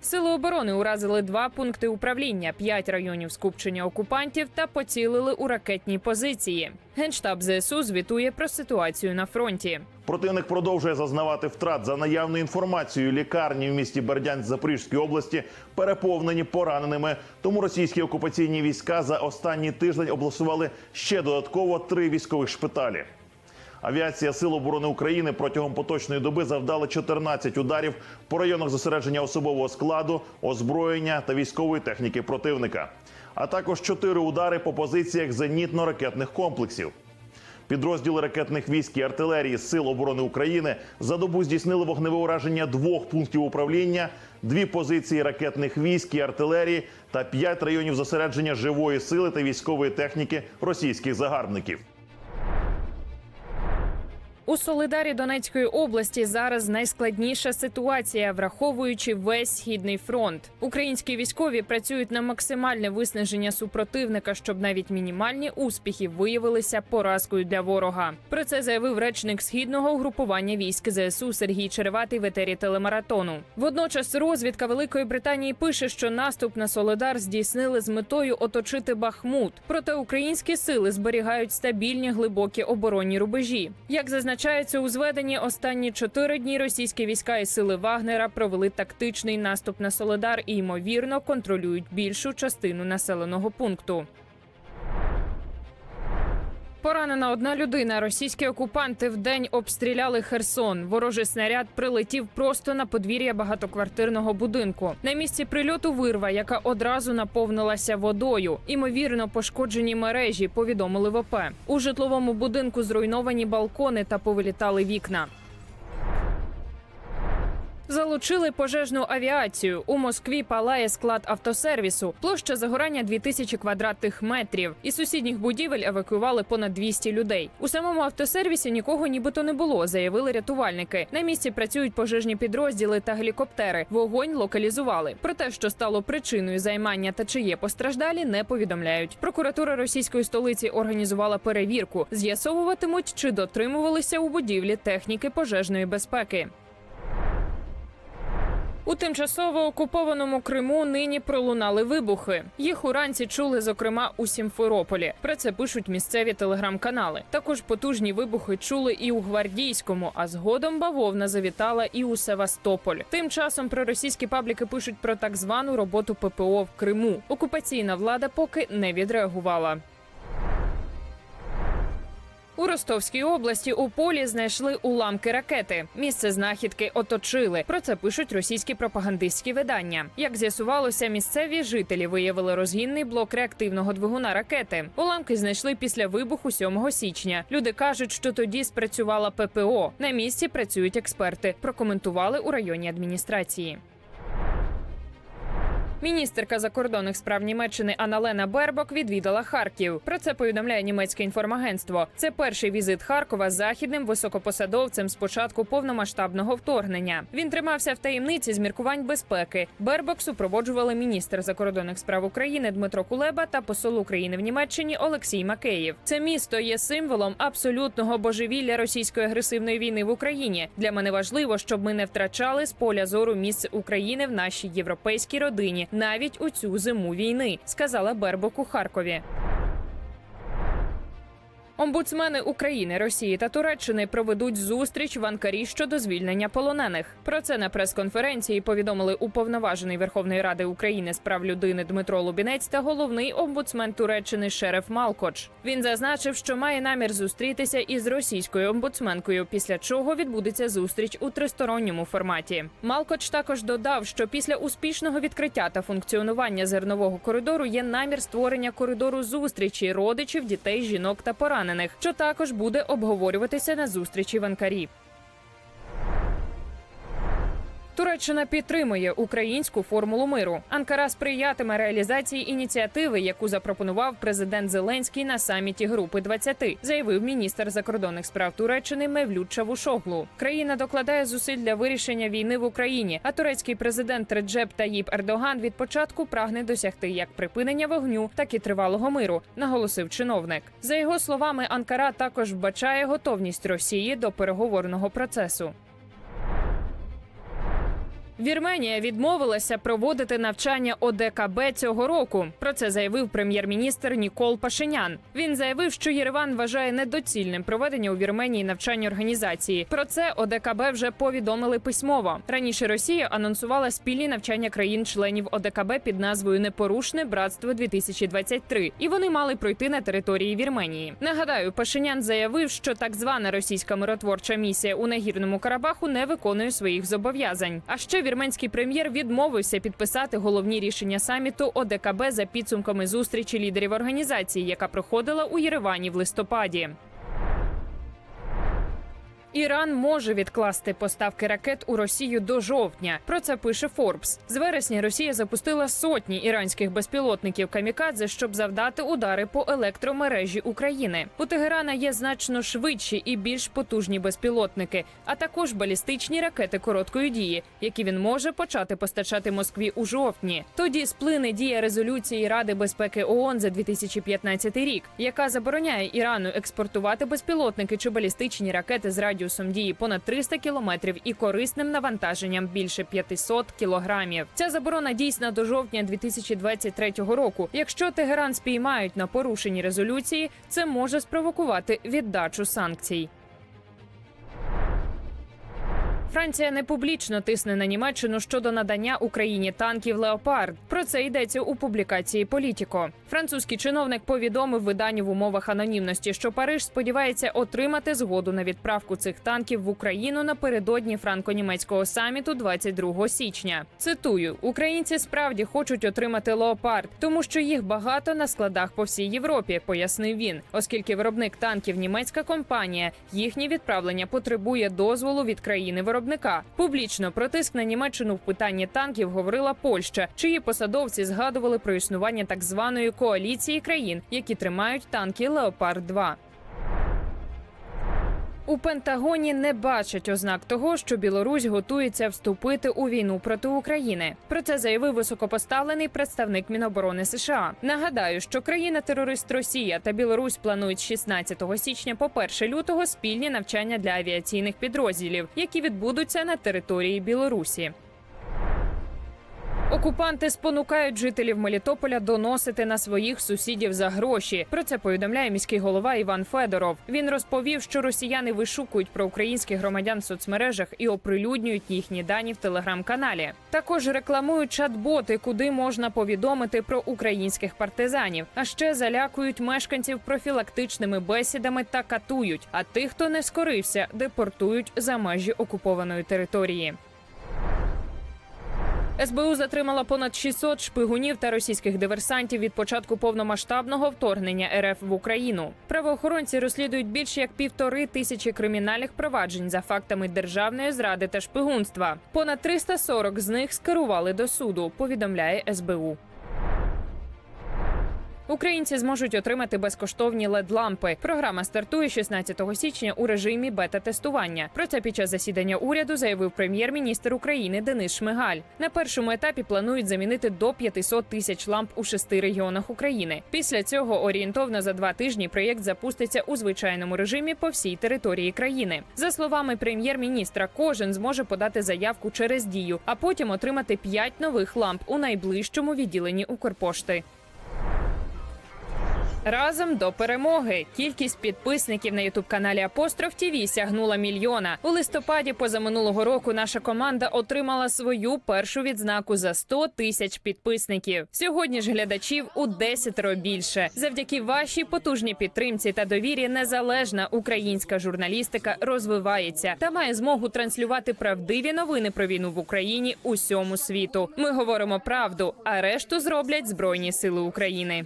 Сили оборони уразили два пункти управління, п'ять районів скупчення окупантів та поцілили у ракетні позиції. Генштаб ЗСУ звітує про ситуацію на фронті. Противник продовжує зазнавати втрат за наявною інформацією. Лікарні в місті Бердянськ Запорізької області переповнені пораненими. Тому російські окупаційні війська за останній тиждень обласували ще додатково три військових шпиталі. Авіація Сил оборони України протягом поточної доби завдала 14 ударів по районах зосередження особового складу, озброєння та військової техніки противника, а також 4 удари по позиціях зенітно-ракетних комплексів. Підрозділи ракетних військ і артилерії Сил оборони України за добу здійснили вогневе ураження двох пунктів управління, дві позиції ракетних військ і артилерії та п'ять районів зосередження живої сили та військової техніки російських загарбників. У Солидарі Донецької області зараз найскладніша ситуація, враховуючи весь східний фронт. Українські військові працюють на максимальне виснаження супротивника, щоб навіть мінімальні успіхи виявилися поразкою для ворога. Про це заявив речник східного угрупування військ ЗСУ Сергій Череватий в етері телемаратону. Водночас розвідка Великої Британії пише, що наступ на Солидар здійснили з метою оточити Бахмут. Проте українські сили зберігають стабільні глибокі оборонні рубежі. Як зазначається у зведенні, останні чотири дні російські війська і сили Вагнера провели тактичний наступ на Соледар і ймовірно контролюють більшу частину населеного пункту. Поранена одна людина. Російські окупанти вдень обстріляли Херсон. Ворожий снаряд прилетів просто на подвір'я багатоквартирного будинку. На місці прильоту вирва, яка одразу наповнилася водою. Імовірно, пошкоджені мережі. Повідомили ВП. У житловому будинку зруйновані балкони та повилітали вікна. Залучили пожежну авіацію. У Москві палає склад автосервісу. Площа загорання 2000 квадратних метрів. Із сусідніх будівель евакуювали понад 200 людей. У самому автосервісі нікого нібито не було, заявили рятувальники. На місці працюють пожежні підрозділи та гелікоптери. Вогонь локалізували. Про те, що стало причиною займання та чи є постраждалі, не повідомляють. Прокуратура російської столиці організувала перевірку. З'ясовуватимуть, чи дотримувалися у будівлі техніки пожежної безпеки. У тимчасово окупованому Криму нині пролунали вибухи. Їх уранці чули, зокрема, у Сімферополі. Про це пишуть місцеві телеграм-канали. Також потужні вибухи чули і у Гвардійському, а згодом бавовна завітала і у Севастополь. Тим часом проросійські пабліки пишуть про так звану роботу ППО в Криму. Окупаційна влада поки не відреагувала. У Ростовській області у полі знайшли уламки ракети. Місце знахідки оточили. Про це пишуть російські пропагандистські видання. Як з'ясувалося, місцеві жителі виявили розгінний блок реактивного двигуна ракети. Уламки знайшли після вибуху 7 січня. Люди кажуть, що тоді спрацювала ППО. На місці працюють експерти. Прокоментували у районній адміністрації. Міністерка закордонних справ Німеччини Аналена Бербок відвідала Харків. Про це повідомляє німецьке інформагентство. Це перший візит Харкова західним високопосадовцем з початку повномасштабного вторгнення. Він тримався в таємниці з міркувань безпеки. Бербок супроводжували міністр закордонних справ України Дмитро Кулеба та посол України в Німеччині Олексій Макеєв. Це місто є символом абсолютного божевілля російської агресивної війни в Україні. Для мене важливо, щоб ми не втрачали з поля зору місце України в нашій європейській родині навіть у цю зиму війни, сказала Бербок у Харкові. Омбудсмени України, Росії та Туреччини проведуть зустріч в Анкарі щодо звільнення полонених. Про це на прес-конференції повідомили уповноважений Верховної Ради України з прав людини Дмитро Лубінець та головний омбудсмен Туреччини Шереф Малкоч. Він зазначив, що має намір зустрітися із російською омбудсменкою, після чого відбудеться зустріч у тристоронньому форматі. Малкоч також додав, що після успішного відкриття та функціонування зернового коридору є намір створення коридору зустрічі родичів, дітей, жінок та поранених, що також буде обговорюватися на зустрічі в Анкарі. Туреччина підтримує українську формулу миру. Анкара сприятиме реалізації ініціативи, яку запропонував президент Зеленський на саміті Групи 20, заявив міністр закордонних справ Туреччини Мевлют Чавушоглу. Країна докладає зусиль для вирішення війни в Україні. А турецький президент Реджеп Таїп Ердоган від початку прагне досягти як припинення вогню, так і тривалого миру, наголосив чиновник. За його словами, Анкара також вбачає готовність Росії до переговорного процесу. Вірменія відмовилася проводити навчання ОДКБ цього року. Про це заявив прем'єр-міністр Нікол Пашинян. Він заявив, що Єреван вважає недоцільним проведення у Вірменії навчання організації. Про це ОДКБ вже повідомили письмово. Раніше Росія анонсувала спільні навчання країн-членів ОДКБ під назвою Непорушне братство 2023 і вони мали пройти на території Вірменії. Нагадаю, Пашинян заявив, що так звана російська миротворча місія у нагірному Карабаху не виконує своїх зобов'язань. А ще вірменський прем'єр відмовився підписати головні рішення саміту ОДКБ за підсумками зустрічі лідерів організації, яка проходила у Єревані в листопаді. Іран може відкласти поставки ракет у Росію до жовтня. Про це пише Форбс. З вересня Росія запустила сотні іранських безпілотників камікадзе, щоб завдати удари по електромережі України. У Тегерана є значно швидші і більш потужні безпілотники, а також балістичні ракети короткої дії, які він може почати постачати Москві у жовтні. Тоді сплине дія резолюції Ради безпеки ООН за 2015 рік, яка забороняє Ірану експортувати безпілотники чи балістичні ракети з радіусом дії понад 300 кілометрів і корисним навантаженням більше 500 кілограмів. Ця заборона дійсна до жовтня 2023 року. Якщо Тегеран спіймають на порушенні резолюції, це може спровокувати віддачу санкцій. Франція не публічно тисне на Німеччину щодо надання Україні танків Леопард. Про це йдеться у публікації Політіко. Французький чиновник повідомив виданню в умовах анонімності, що Париж сподівається отримати згоду на відправку цих танків в Україну напередодні франко-німецького саміту 22 січня. Цитую: Українці справді хочуть отримати леопард, тому що їх багато на складах по всій Європі, пояснив він, оскільки виробник танків німецька компанія, їхнє відправлення потребує дозволу від країни виробника. Публічно про тиск на Німеччину в питанні танків говорила Польща, чиї посадовці згадували про існування так званої коаліції країн, які тримають танки Леопард 2 у Пентагоні не бачать ознак того, що Білорусь готується вступити у війну проти України. Про це заявив високопоставлений представник Міноборони США. Нагадаю, що країна-терорист Росія та Білорусь планують з 16 січня по 1 лютого спільні навчання для авіаційних підрозділів, які відбудуться на території Білорусі. Окупанти спонукають жителів Мелітополя доносити на своїх сусідів за гроші. Про це повідомляє міський голова Іван Федоров. Він розповів, що росіяни вишукують про українських громадян в соцмережах і оприлюднюють їхні дані в телеграм-каналі. Також рекламують чат-боти, куди можна повідомити про українських партизанів. А ще залякують мешканців профілактичними бесідами та катують. А тих, хто не скорився, депортують за межі окупованої території. СБУ затримала понад 600 шпигунів та російських диверсантів від початку повномасштабного вторгнення РФ в Україну. Правоохоронці розслідують більше як півтори тисячі кримінальних проваджень за фактами державної зради та шпигунства. Понад 340 з них скерували до суду. Повідомляє СБУ. Українці зможуть отримати безкоштовні led лампи Програма стартує 16 січня у режимі бета-тестування. Про це під час засідання уряду заявив прем'єр-міністр України Денис Шмигаль. На першому етапі планують замінити до 500 тисяч ламп у шести регіонах України. Після цього орієнтовно за два тижні проєкт запуститься у звичайному режимі по всій території країни. За словами прем'єр-міністра, кожен зможе подати заявку через дію, а потім отримати 5 нових ламп у найближчому відділенні Укрпошти. Разом до перемоги кількість підписників на ютуб-каналі Апостроф ТІВІ сягнула мільйона. У листопаді позаминулого року наша команда отримала свою першу відзнаку за 100 тисяч підписників. Сьогодні ж глядачів у десятеро більше. Завдяки вашій потужній підтримці та довірі незалежна українська журналістика розвивається та має змогу транслювати правдиві новини про війну в Україні усьому світу. Ми говоримо правду, а решту зроблять Збройні Сили України.